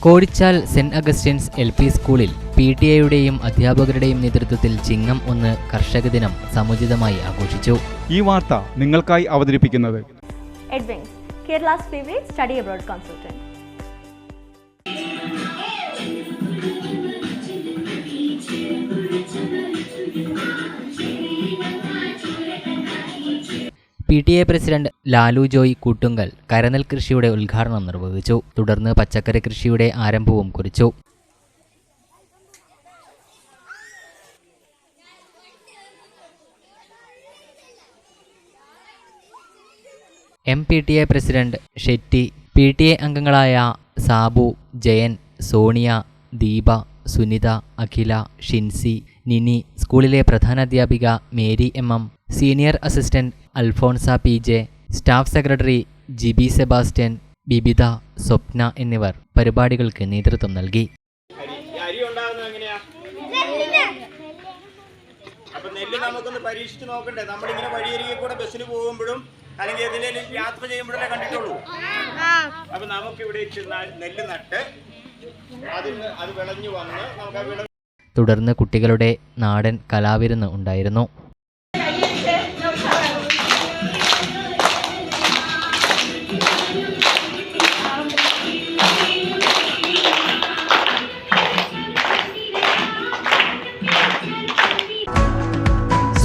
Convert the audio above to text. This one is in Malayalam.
കോടിച്ചാൽ സെന്റ് അഗസ്റ്റിൻസ് എൽ പി സ്കൂളിൽ പി ടി എയുടെയും അധ്യാപകരുടെയും നേതൃത്വത്തിൽ ചിങ്ങം ഒന്ന് കർഷക ദിനം സമുചിതമായി ആഘോഷിച്ചു. ഈ വാർത്ത നിങ്ങൾക്കായി അവതരിപ്പിക്കുന്നത് Kerala Kerala's study abroad abroad P T A president Lalu Joy Koottunkal കരനെൽ കൃഷിയുടെ ഉദ്ഘാടനം നിർവഹിച്ചു. തുടർന്ന് പച്ചക്കറി കൃഷിയുടെ ആരംഭവും കുറിച്ചു. M P T A president Shetty P T A അംഗങ്ങളായ സാബു ജയൻ സോണിയ ദീപ സുനിത അഖില ഷിൻസി നിനി സ്കൂളിലെ പ്രധാനാധ്യാപിക Mary M M senior assistant Alphonsa P J staff secretary Jibi Sebastian Bibitha Swapna എന്നിവർ പരിപാടികൾക്ക് നേതൃത്വം നൽകി. അപ്പൊ നെല്ല് നമുക്കൊന്ന് പരീക്ഷിച്ച് നോക്കണ്ടേ? നമ്മളിങ്ങനെ വഴിയരികെ കൂടെ ബസ്സിന് പോകുമ്പോഴും അല്ലെങ്കിൽ ഏതിലേലും യാത്ര ചെയ്യുമ്പോഴല്ലേ കണ്ടിട്ടുള്ളൂ? അപ്പൊ നമുക്ക് ഇവിടെ നെല്ല് നട്ട് അതിൽ അത് വിളഞ്ഞു വന്ന് നമുക്ക് തുടർന്ന് കുട്ടികളുടെ നാടൻ കലാവിരുന്ന് ഉണ്ടായിരുന്നു.